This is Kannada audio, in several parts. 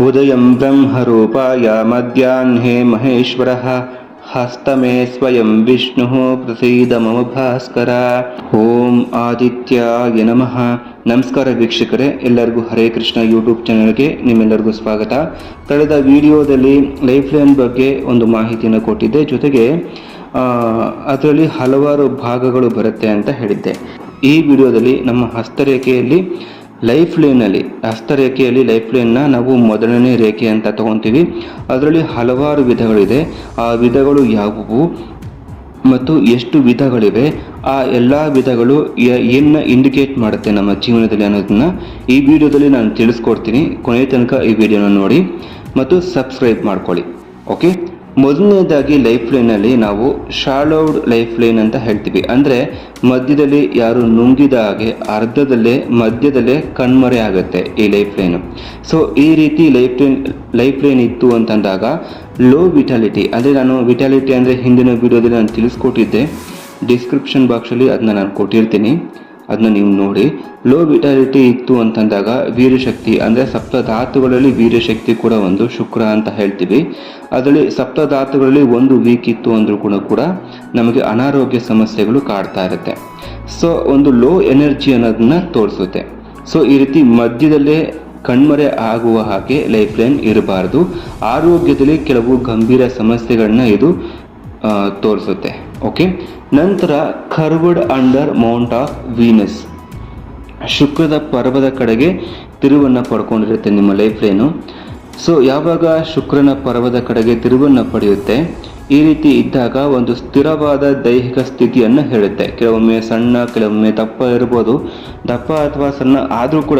उदयं ब्रह्मरूपाय मध्याह्ने महेश्वरः हस्तमे स्वयं विष्णुः प्रसीद मम ಭಾಸ್ಕರ ಓಂ ಆದಿತ್ಯಾಯ ನಮಃ ನಮಸ್ಕಾರ ವೀಕ್ಷಕರೇ ಎಲ್ಲರಿಗೂ ಹರೇ ಕೃಷ್ಣ ಯೂಟ್ಯೂಬ್ ಚಾನಲ್ಗೆ ನಿಮ್ಮೆಲ್ಲರಿಗೂ ಸ್ವಾಗತ ಕಳೆದ ವಿಡಿಯೋದಲ್ಲಿ ಲೈಫ್ ಲೈನ್ ಬಗ್ಗೆ ಒಂದು ಮಾಹಿತಿಯನ್ನು ಕೊಟ್ಟಿದ್ದೆ ಜೊತೆಗೆ ಅದರಲ್ಲಿ ಹಲವಾರು ಭಾಗಗಳು ಬರುತ್ತೆ ಅಂತ ಹೇಳಿದ್ದೆ ಈ ವಿಡಿಯೋದಲ್ಲಿ ನಮ್ಮ ಹಸ್ತರೇಖೆಯಲ್ಲಿ ಲೈಫ್ ಲೈನಲ್ಲಿ ಹಸ್ತರೇಖೆಯಲ್ಲಿ ಲೈಫ್ ಲೈನ್ನ ನಾವು ಮೊದಲನೇ ರೇಖೆ ಅಂತ ತಗೊತೀವಿ. ಅದರಲ್ಲಿ ಹಲವಾರು ವಿಧಗಳಿದೆ. ಆ ವಿಧಗಳು ಯಾವುವು ಮತ್ತು ಎಷ್ಟು ವಿಧಗಳಿವೆ? ಆ ಎಲ್ಲ ವಿಧಗಳು ಏನನ್ನ ಇಂಡಿಕೇಟ್ ಮಾಡುತ್ತೆ ನಮ್ಮ ಜೀವನದಲ್ಲಿ ಅನ್ನೋದನ್ನ ಈ ವಿಡಿಯೋದಲ್ಲಿ ನಾನು ತಿಳಿಸ್ಕೊಡ್ತೀನಿ. ಕೊನೆಯ ತನಕ ಈ ವಿಡಿಯೋನ ನೋಡಿ ಮತ್ತು ಸಬ್ಸ್ಕ್ರೈಬ್ ಮಾಡ್ಕೊಳ್ಳಿ. ಓಕೆ? ಮೊದಲನೇದಾಗಿ ಲೈಫ್ ಲೈನಲ್ಲಿ ನಾವು ಶಾಲೌಡ್ ಲೈಫ್ ಲೈನ್ ಅಂತ ಹೇಳ್ತೀವಿ. ಅಂದರೆ ಮಧ್ಯದಲ್ಲಿ ಯಾರು ನುಂಗಿದ ಹಾಗೆ ಅರ್ಧದಲ್ಲೇ ಮಧ್ಯದಲ್ಲೇ ಕಣ್ಮರೆ ಆಗುತ್ತೆ ಈ ಲೈಫ್ ಲೈನು ಸೊ ಈ ರೀತಿ ಲೈಫ್ ಲೈನ್ ಲೈಫ್ ಲೈನ್ ಇತ್ತು ಅಂತಂದಾಗ ಲೋ ವಿಟಾಲಿಟಿ ಅಂದರೆ ನಾನು ವಿಟಾಲಿಟಿ ಅಂದರೆ ಹಿಂದಿನ ವಿಡಿಯೋದಲ್ಲಿ ನಾನು ತಿಳಿಸ್ಕೊಟ್ಟಿದ್ದೆ. ಡಿಸ್ಕ್ರಿಪ್ಷನ್ ಬಾಕ್ಸಲ್ಲಿ ಅದನ್ನ ನಾನು ಕೊಟ್ಟಿರ್ತೀನಿ. ಅದನ್ನ ನೀವು ನೋಡಿ. ಲೋ ವಿಟಾಲಿಟಿ ಇತ್ತು ಅಂತಂದಾಗ ವೀರ್ಯಶಕ್ತಿ ಅಂದರೆ ಸಪ್ತಧಾತುಗಳಲ್ಲಿ ವೀರ್ಯಶಕ್ತಿ ಕೂಡ ಒಂದು ಶುಕ್ರ ಅಂತ ಹೇಳ್ತೀವಿ. ಅದರಲ್ಲಿ ಸಪ್ತಧಾತುಗಳಲ್ಲಿ ಒಂದು ವೀಕ್ ಇತ್ತು ಅಂದರೂ ಕೂಡ ಕೂಡ ನಮಗೆ ಅನಾರೋಗ್ಯ ಸಮಸ್ಯೆಗಳು ಕಾಡ್ತಾ ಇರುತ್ತೆ. ಸೊ ಒಂದು ಲೋ ಎನರ್ಜಿ ಅನ್ನೋದನ್ನ ತೋರಿಸುತ್ತೆ. ಸೊ ಈ ರೀತಿ ಮಧ್ಯದಲ್ಲೇ ಕಣ್ಮರೆ ಆಗುವ ಹಾಗೆ ಲೈಫ್ ಲೈನ್ ಇರಬಾರ್ದು. ಆರೋಗ್ಯದಲ್ಲಿ ಕೆಲವು ಗಂಭೀರ ಸಮಸ್ಯೆಗಳನ್ನ ಇದು ತೋರಿಸುತ್ತೆ. ಓಕೆ ನಂತರ curved under mount of Venus. ಶುಕ್ರದ ಪರ್ವದ ಕಡೆಗೆ ತಿರುವನ್ನು ಪಡ್ಕೊಂಡಿರುತ್ತೆ ನಿಮ್ಮ ಲೈಫ್ ಲೈನು ಸೊ ಯಾವಾಗ ಶುಕ್ರನ ಪರ್ವದ ಕಡೆಗೆ ತಿರುವನ್ನು ಪಡೆಯುತ್ತೆ? ಈ ರೀತಿ ಇದ್ದಾಗ ಒಂದು ಸ್ಥಿರವಾದ ದೈಹಿಕ ಸ್ಥಿತಿಯನ್ನು ಹೇಳುತ್ತೆ. ಕೆಲವೊಮ್ಮೆ ಸಣ್ಣ, ಕೆಲವೊಮ್ಮೆ ದಪ್ಪ ಇರ್ಬೋದು. ದಪ್ಪ ಅಥವಾ ಸಣ್ಣ ಆದರೂ ಕೂಡ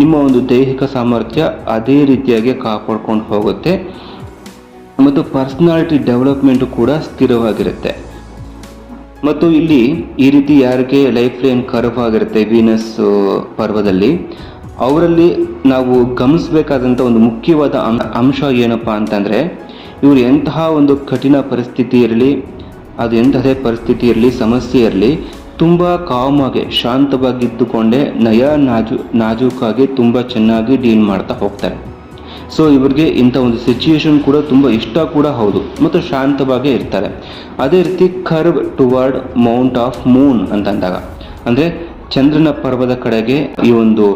ನಿಮ್ಮ ಒಂದು ದೈಹಿಕ ಸಾಮರ್ಥ್ಯ ಅದೇ ರೀತಿಯಾಗಿ ಕಾಪಾಡ್ಕೊಂಡು ಹೋಗುತ್ತೆ. ಮತ್ತು ಪರ್ಸ್ನಾಲಿಟಿ ಡೆವಲಪ್ಮೆಂಟ್ ಕೂಡ ಸ್ಥಿರವಾಗಿರುತ್ತೆ. ಮತ್ತು ಇಲ್ಲಿ ಈ ರೀತಿ ಯಾರಿಗೆ ಲೈಫ್ ಲೈನ್ ಕರ್ವ್ ಆಗಿರುತ್ತೆ ವೀನಸ್ ಪರ್ವದಲ್ಲಿ, ಅವರಲ್ಲಿ ನಾವು ಗಮನಿಸಬೇಕಾದಂಥ ಒಂದು ಮುಖ್ಯವಾದ ಅಂಶ ಏನಪ್ಪ ಅಂತಂದರೆ, ಇವರು ಎಂತಹ ಒಂದು ಕಠಿಣ ಪರಿಸ್ಥಿತಿ ಇರಲಿ, ಅದು ಎಂಥದೇ ಪರಿಸ್ಥಿತಿ ಇರಲಿ, ಸಮಸ್ಯೆ ಇರಲಿ, ತುಂಬ ಕಾಮಾಗೆ ಶಾಂತವಾಗಿದ್ದುಕೊಂಡೇ ನಯ ನಾಜು ನಾಜೂಕಾಗಿ ತುಂಬ ಚೆನ್ನಾಗಿ ಡೀಲ್ ಮಾಡ್ತಾ ಹೋಗ್ತಾರೆ. ಸೊ ಇವರಿಗೆ ಇಂಥ ಒಂದು ಸಿಚುಯೇಷನ್ ಕೂಡ ತುಂಬ ಇಷ್ಟ ಕೂಡ ಹೌದು. ಮತ್ತು ಶಾಂತವಾಗೇ ಇರ್ತಾರೆ. ಅದೇ ರೀತಿ curve toward mount of moon ಅಂತಂದಾಗ ಅಂದರೆ ಚಂದ್ರನ ಪರ್ವದ ಕಡೆಗೆ ಈ ಒಂದು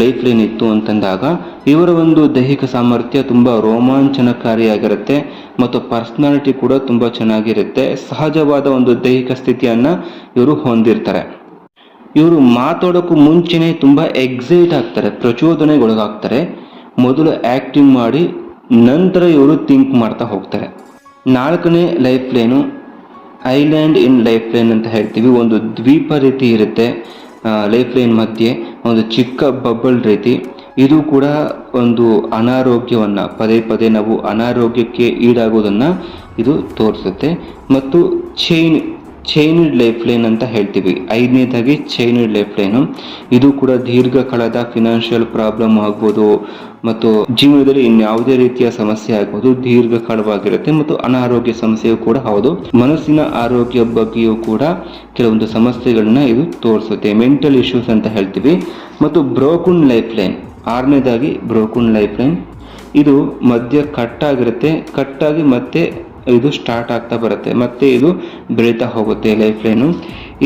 ಲೈಫ್ ಲೈನ್ ಇತ್ತು ಅಂತಂದಾಗ ಇವರ ಒಂದು ದೈಹಿಕ ಸಾಮರ್ಥ್ಯ ತುಂಬ ರೋಮಾಂಚನಕಾರಿಯಾಗಿರುತ್ತೆ. ಮತ್ತು ಪರ್ಸ್ನಾಲಿಟಿ ಕೂಡ ತುಂಬ ಚೆನ್ನಾಗಿರುತ್ತೆ. ಸಹಜವಾದ ಒಂದು ದೈಹಿಕ ಸ್ಥಿತಿಯನ್ನು ಇವರು ಹೊಂದಿರ್ತಾರೆ. ಇವರು ಮಾತಾಡೋಕ್ಕೂ ಮುಂಚೆನೇ ತುಂಬ ಎಕ್ಸೈಟ್ ಆಗ್ತಾರೆ. ಪ್ರಚೋದನೆಗೊಳಗಾಗ್ತಾರೆ. ಮೊದಲು ಆ್ಯಕ್ಟಿಂಗ್ ಮಾಡಿ ನಂತರ ಇವರು ಥಿಂಕ್ ಮಾಡ್ತಾ ಹೋಗ್ತಾರೆ. ನಾಲ್ಕನೇ life line island in life line ಅಂತ ಹೇಳ್ತೀವಿ. ಒಂದು ದ್ವೀಪ ರೀತಿ ಇರುತ್ತೆ ಲೈಫ್ ಲೈನ್ ಮಧ್ಯೆ. ಒಂದು ಚಿಕ್ಕ ಬಬ್ಬಲ್ ರೀತಿ. ಇದು ಕೂಡ ಒಂದು ಅನಾರೋಗ್ಯವನ್ನು, ಪದೇ ಪದೇ ನಾವು ಅನಾರೋಗ್ಯಕ್ಕೆ ಈಡಾಗೋದನ್ನು ಇದು ತೋರಿಸುತ್ತೆ. ಮತ್ತು ಚೈನ್ ಚೈನ್ಡ್ ಲೈಫ್ ಲೈನ್ ಅಂತ ಹೇಳ್ತೀವಿ. ಐದನೇದಾಗಿ ಚೈನ್ಡ್ ಲೈಫ್ ಲೈನು. ಇದು ಕೂಡ ದೀರ್ಘಕಾಲದ ಫಿನಾನ್ಷಿಯಲ್ ಪ್ರಾಬ್ಲಮ್ ಆಗ್ಬೋದು ಮತ್ತು ಜೀವನದಲ್ಲಿ ಇನ್ಯಾವುದೇ ರೀತಿಯ ಸಮಸ್ಯೆ ಆಗ್ಬೋದು, ದೀರ್ಘಕಾಲವಾಗಿರುತ್ತೆ ಮತ್ತು ಅನಾರೋಗ್ಯ ಸಮಸ್ಯೆಯು ಕೂಡ ಹೌದು. ಮನಸ್ಸಿನ ಆರೋಗ್ಯ ಬಗ್ಗೆಯೂ ಕೂಡ ಕೆಲವೊಂದು ಸಮಸ್ಯೆಗಳನ್ನ ಇದು ತೋರಿಸುತ್ತೆ. ಮೆಂಟಲ್ ಇಶ್ಯೂಸ್ ಅಂತ ಹೇಳ್ತೀವಿ. ಮತ್ತು ಬ್ರೋಕನ್ ಲೈಫ್ ಲೈನ್. ಆರನೇದಾಗಿ ಬ್ರೋಕನ್ ಲೈಫ್ ಲೈನ್. ಇದು ಮಧ್ಯ ಕಟ್ಟಾಗಿರುತ್ತೆ ಕಟ್ಟಾಗಿ ಮತ್ತೆ ಇದು ಸ್ಟಾರ್ಟ್ ಆಗ್ತಾ ಬರುತ್ತೆ. ಮತ್ತೆ ಇದು ಬೆಳೀತಾ ಹೋಗುತ್ತೆ ಲೈಫ್ ಲೈನು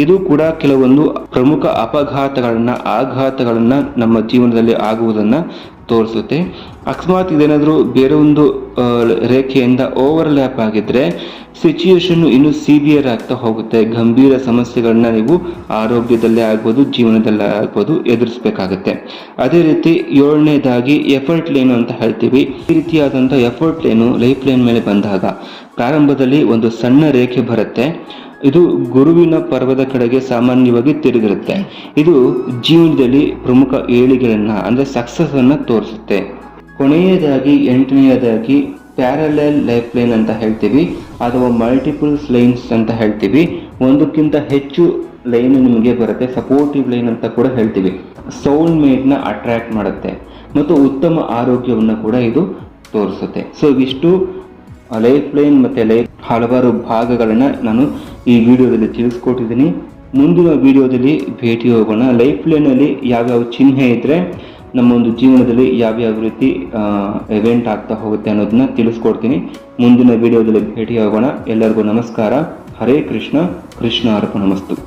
ಇದು ಕೂಡ ಕೆಲವೊಂದು ಪ್ರಮುಖ ಅಪಘಾತಗಳನ್ನು, ಆಘಾತಗಳನ್ನು ನಮ್ಮ ಜೀವನದಲ್ಲಿ ಆಗುವುದನ್ನ ತೋರಿಸುತ್ತೆ. ಅಕಸ್ಮಾತ್ ಇದೇನಾದರೂ ಬೇರೆ ಒಂದು ರೇಖೆಯಿಂದ ಓವರ್ಲ್ಯಾಪ್ ಆಗಿದ್ರೆ ಸಿಚುಯೇಷನ್ ಇನ್ನು ಸಿವಿಯರ್ ಆಗ್ತಾ ಹೋಗುತ್ತೆ. ಗಂಭೀರ ಸಮಸ್ಯೆಗಳನ್ನ ನೀವು ಆರೋಗ್ಯದಲ್ಲೇ ಆಗ್ಬೋದು, ಜೀವನದಲ್ಲೇ ಆಗ್ಬೋದು ಎದುರಿಸಬೇಕಾಗುತ್ತೆ. ಅದೇ ರೀತಿ ಏಳನೇದಾಗಿ ಎಫರ್ಟ್ ಲೈನ್ ಅಂತ ಹೇಳ್ತೀವಿ. ಈ ರೀತಿಯಾದಂಥ ಎಫರ್ಟ್ ಲೈನು ಲೈಫ್ ಲೈನ್ ಮೇಲೆ ಬಂದಾಗ ಪ್ರಾರಂಭದಲ್ಲಿ ಒಂದು ಸಣ್ಣ ರೇಖೆ ಬರುತ್ತೆ. ಇದು ಗುರುವಿನ ಪರ್ವದ ಕಡೆಗೆ ಸಾಮಾನ್ಯವಾಗಿ ತಿರುಗಿರುತ್ತೆ. ಇದು ಜೀವನದಲ್ಲಿ ಪ್ರಮುಖ ಏಳಿಗೆಗಳನ್ನ ಅಂದ್ರೆ ಸಕ್ಸಸ್ ಅನ್ನು ತೋರಿಸುತ್ತೆ. ಕೊನೆಯದಾಗಿ, ಎಂಟನೆಯದಾಗಿ ಪ್ಯಾರಲಲ್ ಲೈಫ್ ಲೈನ್ ಅಂತ ಹೇಳ್ತೀವಿ, ಅಥವಾ ಮಲ್ಟಿಪಲ್ಸ್ ಲೈನ್ಸ್ ಅಂತ ಹೇಳ್ತೀವಿ. ಒಂದಕ್ಕಿಂತ ಹೆಚ್ಚು ಲೈನ್ ನಿಮಗೆ ಬರುತ್ತೆ ಸಪೋರ್ಟಿವ್ ಲೈನ್ ಅಂತ ಕೂಡ ಹೇಳ್ತೀವಿ. ಸೌಂಡ್ ಮೇಟ್ನ ಅಟ್ರಾಕ್ಟ್ ಮಾಡುತ್ತೆ. ಮತ್ತು ಉತ್ತಮ ಆರೋಗ್ಯವನ್ನು ಕೂಡ ಇದು ತೋರಿಸುತ್ತೆ. ಸೊ ಇವಿಷ್ಟು ಲೈಫ್ ಲೈನ್ ಮತ್ತು ಲೈಫ್ ಹಲವಾರು ಭಾಗಗಳನ್ನು ನಾನು ಈ ವಿಡಿಯೋದಲ್ಲಿ ತಿಳಿಸ್ಕೊಟ್ಟಿದ್ದೀನಿ. ಮುಂದಿನ ವಿಡಿಯೋದಲ್ಲಿ ಭೇಟಿ ಹೋಗೋಣ. ಲೈಫ್ ಲೈನಲ್ಲಿ ಯಾವ್ಯಾವ ಚಿಹ್ನೆ ಇದ್ದರೆ ನಮ್ಮ ಒಂದು ಜೀವನದಲ್ಲಿ ಯಾವ್ಯಾವ ರೀತಿ ಇವೆಂಟ್ ಆಗ್ತಾ ಹೋಗುತ್ತೆ ಅನ್ನೋದನ್ನ ತಿಳಿಸ್ಕೊಡ್ತೀನಿ. ಮುಂದಿನ ವಿಡಿಯೋದಲ್ಲಿ ಭೇಟಿಯಾಗೋಣ ಎಲ್ಲರಿಗೂ ನಮಸ್ಕಾರ. ಹರೇ ಕೃಷ್ಣ. ಕೃಷ್ಣ ಅರ್ಪ ಮಸ್ತು